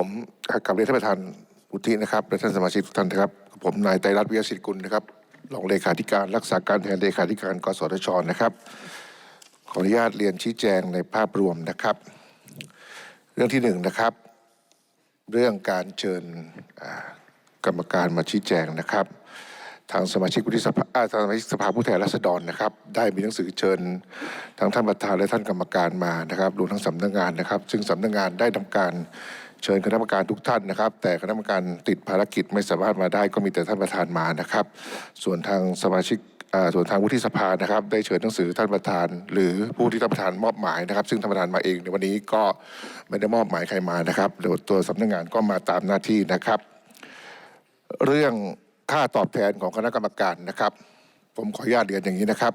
ผมกับเรียนท่านประธานวุฒินะครับและท่านสมาชิกทุกท่านนะครับผมนายไตรรัตน์วิยศิริกุลนะครับรองเลขาธิการรักษาการแทนเลขาธิการกสทชนะครับ ขออนุญาตเรียนชี้แจงในภาพรวมนะครับ เรื่องที่หนึ่งนะครับ เรื่องการเชิญกรรมการมาชี้แจงนะครับ ทางสมาชิกวุฒิสภาทางสมาชิกสภาผู้แทนราษฎรนะครับ ได้มีหนังสือเชิญทั้งท่านประธานและท่านกรรมการมานะครับรวมทั้งสำนักงานนะครับ ซึ่งสำนักงานได้ทำการ เชิญคณะกรรมการทุกท่านนะครับ แต่คณะกรรมการติดภารกิจไม่สามารถมาได้ก็มีแต่ท่านประธานมานะครับ ส่วนทางสมาชิกส่วนทางวุฒิสภานะครับ ได้เชิญหนังสือท่านประธาน หรือผู้ที่ท่านประธานมอบหมายนะครับ ซึ่งท่านประธานมาเองในวันนี้ก็ไม่ได้มอบหมายใครมานะครับเดี๋ยวตัวสำนักงานก็มาตามหน้าที่นะครับ เรื่องค่าตอบแทนของคณะกรรมการนะครับ ผมขออนุญาตเรียนอย่างนี้นะครับ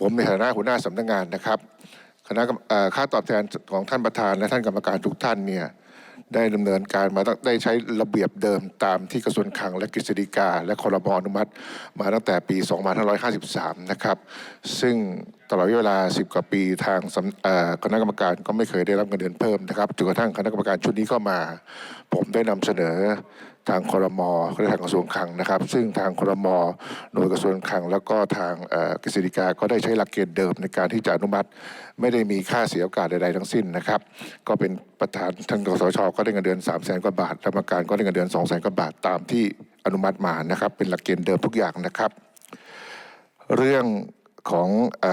ผมในฐานะหัวหน้าสำนักงานนะครับ คณะค่าตอบแทนของท่านประธานและท่านกรรมการทุกท่านเนี่ยได้ดำเนินการมาตั้งได้ใช้ระเบียบเดิมตามที่กระทรวงคลังและกฤษฎีกา และคอรมออนุมัติ มาตั้งแต่ปี 2553 นะครับ ซึ่ง ตลอดเวลา 10 กว่าปีทางคณะกรรมการก็ไม่เคยได้รับเงินเดือนเพิ่มนะครับจนกระทั่งคณะกรรมการชุดนี้เข้ามา ผมได้นำเสนอทางคอรมอและทางกระทรวงคลังนะครับ ซึ่งทางคอรมอโดยกระทรวงคลัง แล้วก็ทางกฤษฎีกาก็ได้ใช้หลักเกณฑ์เดิมในการที่จะอนุมัติ ไม่ได้มีค่าเสียโอกาสใดๆทั้งสิ้นนะครับ ก็เป็นประธานทานกสชก็ได้เงินเดือน3 0 0แสนกว่าบาทกรรมการก็ได้เงินเดือน2 0 0แสนกว่าบาทตามที่อนุมัติมานะครับ เป็นหลักเกณฑ์เดิมทุกอย่างนะครับ เรื่อง ของอ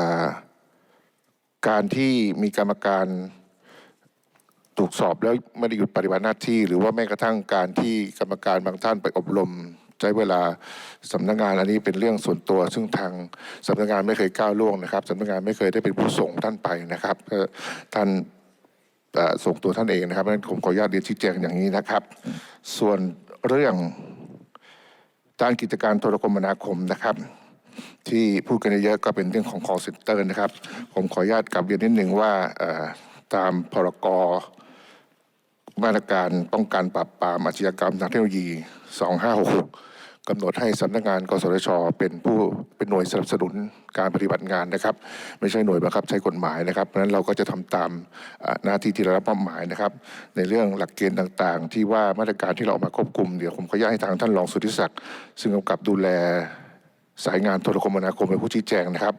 การที่มีกรรมการถูกสอบแล้วไม่ได้หยุดปฏิบัติหน้าที่ หรือว่าแม้กระทั่งการที่กรรมการบางท่านไปอบรม ใช้เวลาสำนักงานอันนี้เป็นเรื่องส่วนตัว ซึ่งทางสำนักงานไม่เคยก้าวล่วงนะครับสำนักงานไม่เคยได้เป็นผู้ส่งท่านไปนะครับท่านส่งตัวท่านเองนะครับนั้นผมขออนุญาตเรียนชี้แจงอย่างนี้นะครับ ส่วนเรื่องด้านกิจการโทรคมนาคมนะครับ ที่พูดกันเยอะก็เป็นเรื่องของ call center นะครับ ผมขออนุญาตกลับเรียนนิดหนึ่งว่าตามพรกมาตรการป้องกันปราบปรามอาชญากรรมทางเทคโนโลยี 2566กำหนดให้สำนักงาน กสทช เป็นผู้เป็นหน่วยสนับสนุนการปฏิบัติงานนะครับ ไม่ใช่หน่วยบังคับใช้กฎหมายนะครับเพราะนั้นเราก็จะทำตามหน้าที่ที่เรารับมอบหมายนะครับ ในเรื่องหลักเกณฑ์ต่างๆ ที่ว่ามาตรการที่เราเอามาควบคุมเดี๋ยวผมขออนุญาตให้ทางท่านรองสุทธิศักดิ์ซึ่งกำกับดูแล สายงานโทรคมนาคมเป็นผู้ชี้แจงนะครับ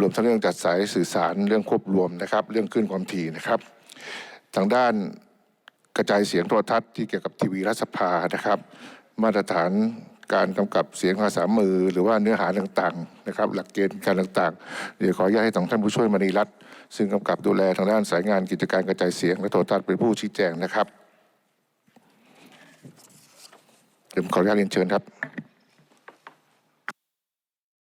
รวมทั้งเรื่องจัดสายสื่อสารเรื่องควบรวมนะครับ เรื่องขึ้นความถี่นะครับ ทางด้านกระจายเสียงโทรทัศน์ที่เกี่ยวกับทีวีรัฐสภานะครับ มาตรฐานการกำกับเสียงภาษามือ หรือว่าเนื้อหาต่างๆนะครับ หลักเกณฑ์การต่างๆ เดี๋ยวขออนุญาตให้ทางท่านผู้ช่วยมณีรัตน์ซึ่งกำกับดูแลทางด้านสายงานกิจการกระจายเสียงและโทรทัศน์เป็นผู้ชี้แจงนะครับเดี๋ยวผมขออนุญาตเรียนเชิญครับ